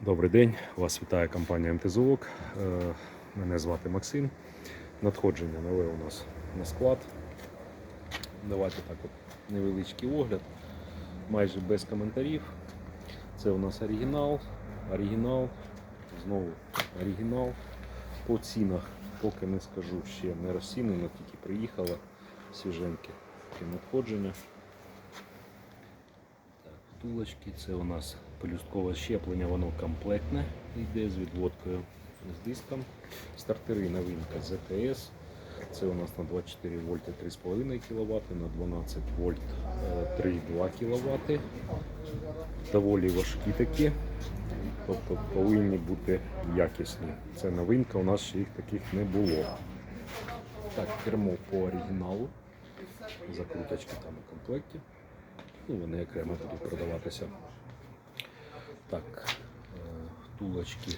Добрий день, вас вітає компанія МТЗОК. Е, Мене звати Максим. Надходження нове у нас на склад. Давайте так от невеличкий огляд, майже без коментарів. Це у нас оригінал, оригінал, знову оригінал. По цінах поки не скажу ще не розцінено, тільки приїхала свіженьке надходження. Втулочки, це у нас пелюсткове щеплення, воно комплектне йде з відводкою з диском. Стартери новинка ZTS. Це у нас на 24 вольти 3,5 кВт, на 12 вольт е, 3,2 кВт. Доволі важкі такі, тобто повинні бути якісні. Це новинка, у нас ще їх таких не було. Так, кермо по оригіналу. Закруточки там у комплекті. Ну, вони окремо будуть продаватися. Так, е, втулочки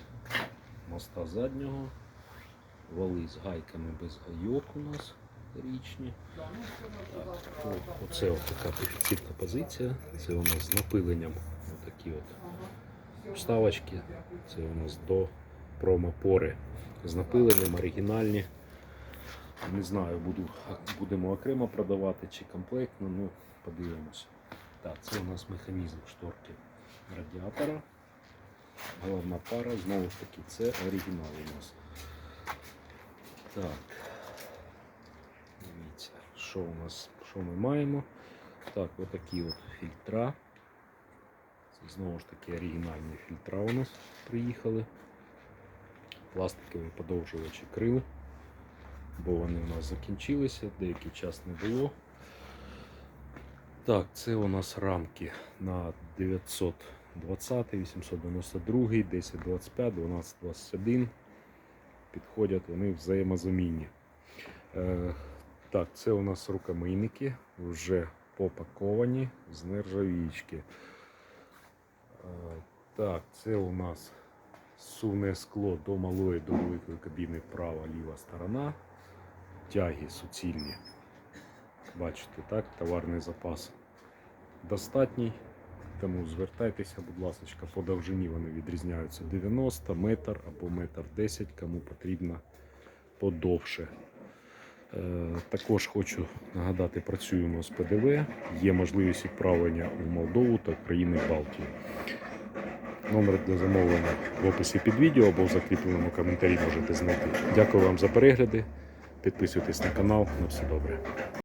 моста заднього, вали з гайками без гайок у нас річні. Так, оце от така дефіцитна позиція. Це у нас з напиленням отакі от вставочки. Це у нас до промопори з напиленням оригінальні. Не знаю, буду, будемо окремо продавати чи комплектно, ну подивимося. Так, це у нас механізм шторки радіатора. Головна пара, знову ж таки, це оригінал у нас. Так. Дивіться, що у нас, що ми маємо. Так, отакі от фільтра. Це знову ж таки оригінальні фільтра у нас приїхали. Пластикові подовжувачі крил, бо вони у нас закінчилися, деякий час не було. Так, це у нас рамки на 920, 892, 1025, 1221. Підходять вони взаємозамінні. Е, так, це у нас рукомийники, вже попаковані з нержавічки. Е, так, це у нас сувне скло до малої, до великої кабіни права, ліва сторона. Тяги суцільні. Бачите, так, товарний запас достатній. Тому звертайтеся, будь ласка, по довжині вони відрізняються 90 метр або метр 10, кому потрібно подовше. Е, Також хочу нагадати, працюємо з ПДВ. Є можливість відправлення у Молдову та країни Балтії. Номер для замовлення в описі під відео або в закріпленому коментарі можете знайти. Дякую вам за перегляди. Підписуйтесь на канал. На все добре.